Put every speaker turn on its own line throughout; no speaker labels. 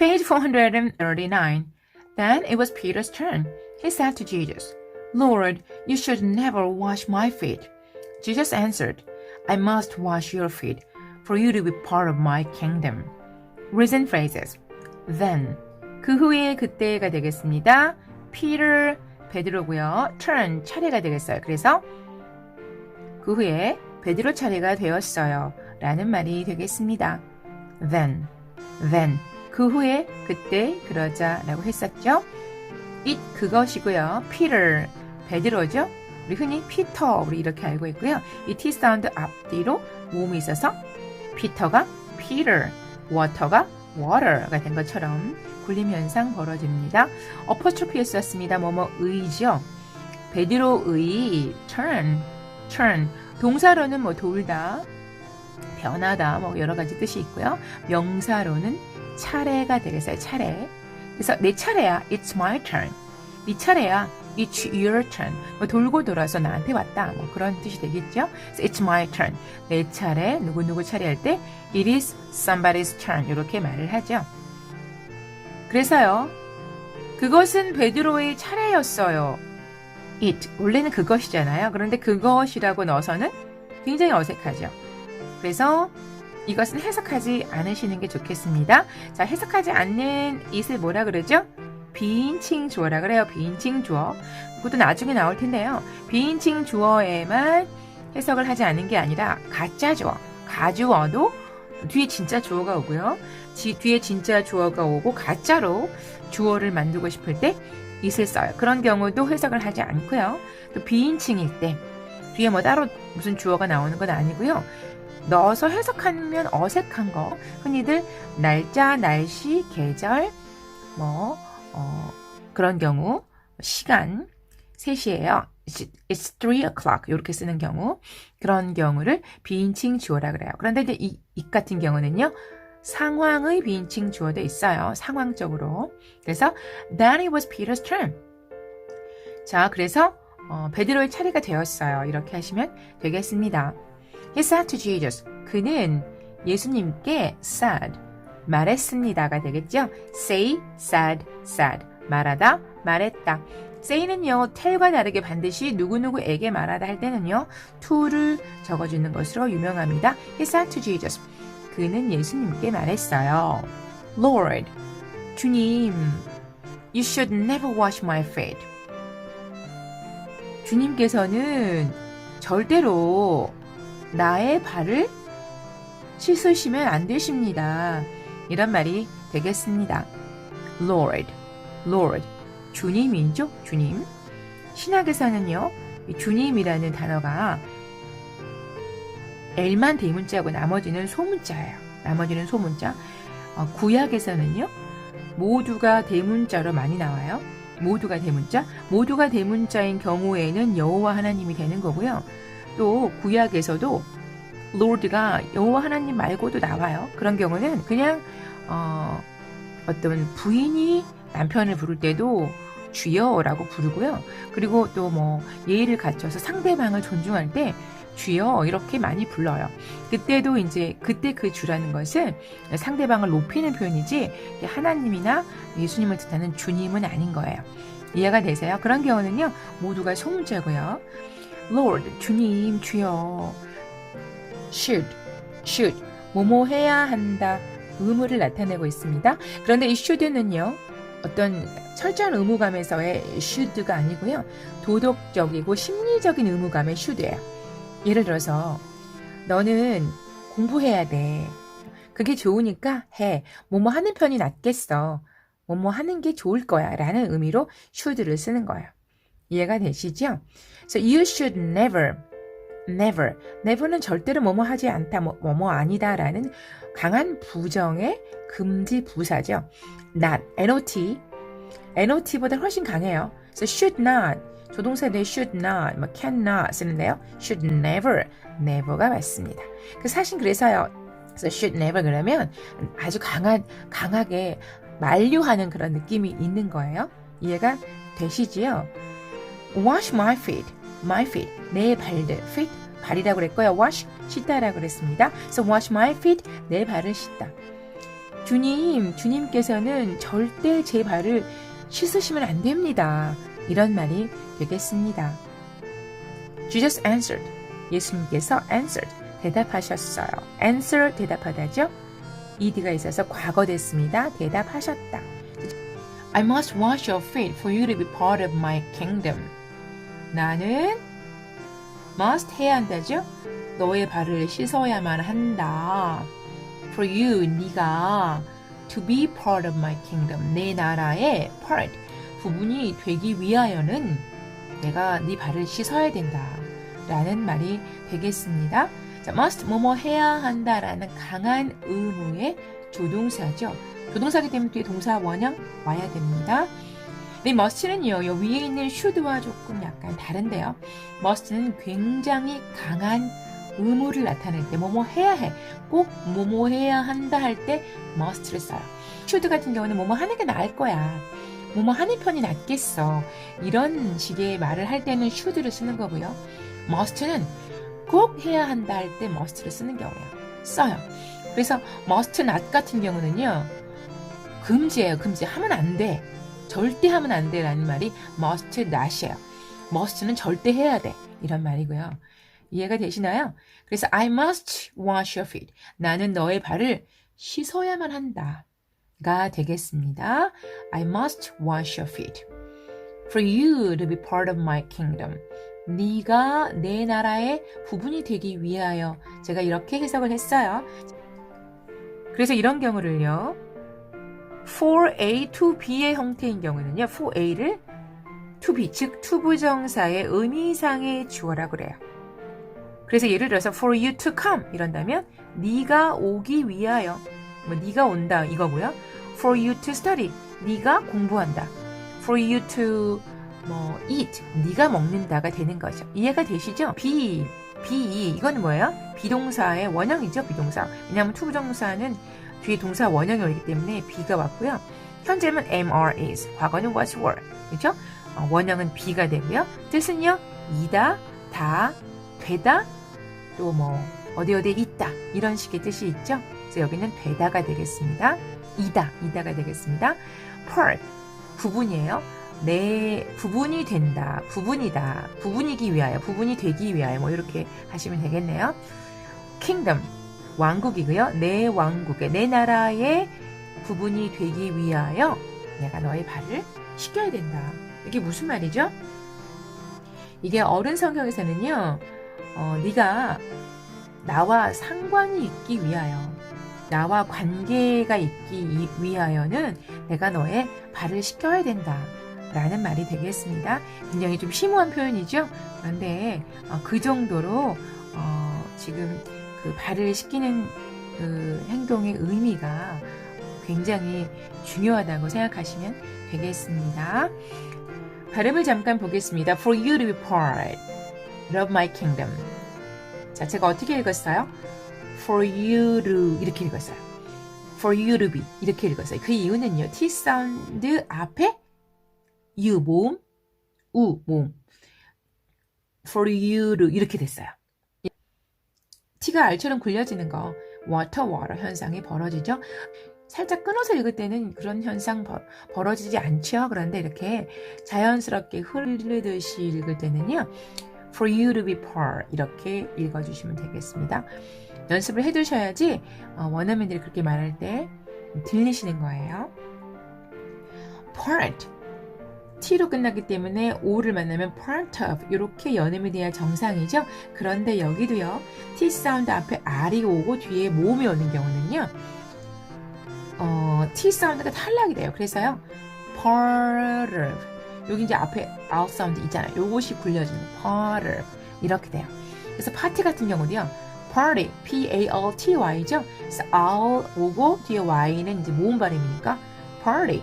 Page 439. Then it was Peter's turn. He said to Jesus, Lord, you should never wash my feet. Jesus answered, I must wash your feet for you to be part of my kingdom. Recent phrases. Then. 그 후에 그때가 되겠습니다. Peter, 베드로고요. turn, 차례가 되겠어요. 그래서 그 후에 베드로 차례가 되었어요. 라는 말이 되겠습니다. Then, then. 그 후에 그때 그러자 라고 했었죠. it 그것이고요. Peter, 베드로죠. 우리 흔히 피터 우리 이렇게 알고 있고요. 이 T 사운드 앞뒤로 모음이 있어서 피터가 Peter, water가 water가 된 것처럼 굴림 현상 벌어집니다. 어퍼스트로피에 썼습니다. 뭐뭐 의죠. 베드로의 turn, turn 동사로는 뭐 돌다, 변하다 뭐 여러 가지 뜻이 있고요. 명사로는 차례가 되겠어요. 차례. 그래서 내 차례야. It's my turn. 네 차례야. It's your turn. 뭐 돌고 돌아서 나한테 왔다. 뭐 그런 뜻이 되겠죠. 그래서 It's my turn. 내 차례. 누구 누구 차례 할 때 It is somebody's turn. 이렇게 말을 하죠. 그래서요. 그것은 베드로의 차례였어요. It 원래는 그것이잖아요. 그런데 그것이라고 넣어서는 굉장히 어색하죠. 그래서 이것은 해석하지 않으시는 게 좋겠습니다. 자, 해석하지 않는 it을 뭐라 그러죠? 비인칭 주어라 그래요. 비인칭 주어. 그것도 나중에 나올 텐데요. 비인칭 주어에만 해석을 하지 않는 게 아니라 가짜 주어, 가주어도 뒤에 진짜 주어가 오고요. 지, 뒤에 진짜 주어가 오고 가짜로 주어를 만들고 싶을 때 it을 써요. 그런 경우도 해석을 하지 않고요. 또 비인칭일 때 뒤에 뭐 따로 무슨 주어가 나오는 건 아니고요. 넣어서 해석하면 어색한 거 흔히들 날짜, 날씨, 계절 뭐 어, 그런 경우 시간 3시예요. It's 3 o'clock 이렇게 쓰는 경우 그런 경우를 비인칭 주어라 그래요. 그런데 이제 이, 이 같은 경우는요. 상황의 비인칭 주어도 있어요. 상황적으로. 그래서 then it was Peter's turn. 자, 그래서 어, 베드로의 차례가 되었어요. 이렇게 하시면 되겠습니다. He said to Jesus. 그는 예수님께 said 말했습니다가 되겠죠. say, said, said 말하다, 말했다. say는요, tell과 다르게 반드시 누구누구에게 말하다 할 때는요, to를 적어주는 것으로 유명합니다. He said to Jesus. 그는 예수님께 말했어요. Lord, 주님, you should never wash my feet. 주님께서는 절대로 나의 발을 씻으시면 안 되십니다. 이런 말이 되겠습니다. Lord, Lord, 주님이죠, 주님. 신학에서는요, 주님이라는 단어가 L만 대문자고 나머지는 소문자예요. 나머지는 소문자. 어, 구약에서는요, 모두가 대문자로 많이 나와요. 모두가 대문자. 모두가 대문자인 경우에는 여호와 하나님이 되는 거고요. 또 구약에서도 Lord가 여호와 하나님 말고도 나와요. 그런 경우는 그냥 어, 어떤 부인이 남편을 부를 때도 주여라고 부르고요. 그리고 또 뭐 예의를 갖춰서 상대방을 존중할 때 주여 이렇게 많이 불러요. 그때도 이제 그때 그 주라는 것은 상대방을 높이는 표현이지 하나님이나 예수님을 뜻하는 주님은 아닌 거예요. 이해가 되세요? 그런 경우는요 모두가 소문자고요. Lord 주님 주여 should should 뭐뭐 해야 한다 의무를 나타내고 있습니다. 그런데 이 should는요 어떤 철저한 의무감에서의 should가 아니고요 도덕적이고 심리적인 의무감의 should예요. 예를 들어서 너는 공부해야 돼. 그게 좋으니까 해. 뭐뭐 하는 편이 낫겠어. 뭐뭐 하는 게 좋을 거야. 라는 의미로 should를 쓰는 거예요. 이해가 되시죠? So you should never, never, never는 절대로 뭐뭐 하지 않다, 뭐, 뭐뭐 아니다라는 강한 부정의 금지 부사죠. not, not, not보다 훨씬 강해요. So should not, 조동사들 should not, 뭐 cannot 쓰는데요. should never, never가 맞습니다. 그 사실 그래서요. 그래서 should never 그러면 아주 강한, 강하게 만류하는 그런 느낌이 있는 거예요. 이해가 되시지요? Wash my feet, my feet, 내 발들, feet, 발이라고 그랬고요. wash, 씻다라고 그랬습니다. So wash my feet, 내 발을 씻다. 주님, 주님께서는 절대 제 발을 씻으시면 안 됩니다. 이런 말이 되겠습니다. Jesus answered. 예수님께서 answered. 대답하셨어요. answer 대답하다죠. ed가 있어서 과거 됐습니다. 대답하셨다. I must wash your feet for you to be part of my kingdom. 나는 must 해야 한다죠. 너의 발을 씻어야만 한다. For you, 네가 to be part of my kingdom. 내 나라의 part, 부분이 되기 위하여는 내가 네 발을 씻어야 된다. 라는 말이 되겠습니다. 자, must 뭐뭐 해야 한다라는 강한 의무의 조동사죠. 조동사기 때문에 뒤에 동사 원형 와야 됩니다. 네, must는요, 요 위에 있는 should와 조금 약간 다른데요. must는 굉장히 강한 의무를 나타낼 때 뭐뭐 해야 해. 꼭 뭐뭐 해야 한다 할 때 must를 써요. should 같은 경우는 뭐뭐 하는 게 나을 거야. 뭐뭐 하는 편이 낫겠어. 이런 식의 말을 할 때는 should를 쓰는 거고요. must는 꼭 해야 한다 할 때 must를 쓰는 경우예요. 써요. 그래서 must not 같은 경우는요. 금지예요. 금지. 하면 안 돼. 절대 하면 안 돼라는 말이 must not이에요. must는 절대 해야 돼. 이런 말이고요. 이해가 되시나요? 그래서 I must wash your feet. 나는 너의 발을 씻어야만 한다. 가 되겠습니다. I must wash your feet. For you to be part of my kingdom. 네가 내 나라의 부분이 되기 위하여 제가 이렇게 해석을 했어요. 그래서 이런 경우를요. For A to B의 형태인 경우는요. for A를 to B, 즉 투부정사의 의미상의 주어라 그래요. 그래서 예를 들어서 for you to come 이런다면 네가 오기 위하여 뭐 네가 온다 이거고요. for you to study 네가 공부한다. for you to 뭐 eat 네가 먹는다가 되는 거죠. 이해가 되시죠? be be 이거는 뭐예요? 비동사의 원형이죠. 비동사. 왜냐하면 투부정사는 뒤에 동사 원형이 오기 때문에 be가 왔고요. 현재는 am, are, is. 과거는 was, were. 그렇죠? 어, 원형은 be가 되고요. 뜻은요. 이다, 다, 되다, 또 뭐 어디 어디 있다 이런 식의 뜻이 있죠. 그래서 여기는 되다가 되겠습니다. 이다, 이다가 되겠습니다. part 부분이에요. 내 부분이 된다, 부분이다, 부분이기 위하여, 부분이 되기 위하여 뭐 이렇게 하시면 되겠네요. kingdom 왕국이고요. 내 왕국의 내 나라의 부분이 되기 위하여 내가 너의 발을 씻겨야 된다. 이게 무슨 말이죠? 이게 어른 성경에서는요. 어, 네가 나와 상관이 있기 위하여 나와 관계가 있기 위하여는 내가 너의 발을 씻겨야 된다. 라는 말이 되겠습니다. 굉장히 좀 심오한 표현이죠. 그런데 어, 그 정도로 어, 지금 그 발을 씻기는 그 행동의 의미가 굉장히 중요하다고 생각하시면 되겠습니다. 발음을 잠깐 보겠습니다. For you to be part of my kingdom. 자, 제가 어떻게 읽었어요? For you to 이렇게 읽었어요. For you to be 이렇게 읽었어요. 그 이유는요. T 사운드 앞에 you 모음, 우 모음. For you to 이렇게 됐어요. T가 R처럼 굴려지는 거 water water 현상이 벌어지죠. 살짝 끊어서 읽을 때는 그런 현상 벌, 벌어지지 않죠. 그런데 이렇게 자연스럽게 흐르듯이 읽을 때는요. For you to be part 이렇게 읽어주시면 되겠습니다. 연습을 해두셔야지 어, 원어민들이 그렇게 말할 때 들리시는 거예요. part T로 끝나기 때문에 O를 만나면 part of 이렇게 연음이 돼야 정상이죠. 그런데 여기도요. T 사운드 앞에 R이 오고 뒤에 모음이 오는 경우는요. 어, T 사운드가 탈락이 돼요. 그래서요. part of 여기 이제 앞에 out 사운드 있잖아요. 요것이 굴려지는 part of 이렇게 돼요. 그래서 파티 같은 경우도요. party, P-A-R-T-Y죠. 그래서 out 오고 뒤에 Y는 이제 모음 발음이니까 party,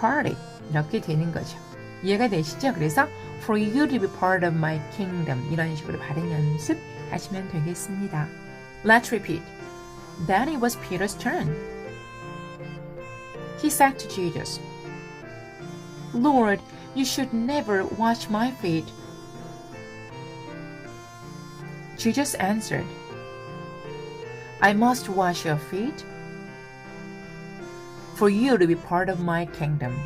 party 이렇게 되는 거죠. 이해가 되시죠? 그래서 for you to be part of my kingdom 이런 식으로 발음 연습 하시면 되겠습니다. Let's repeat. Then it was Peter's turn. He said to Jesus, Lord, you should never wash my feet. Jesus answered, I must wash your feet. for you to be part of my kingdom.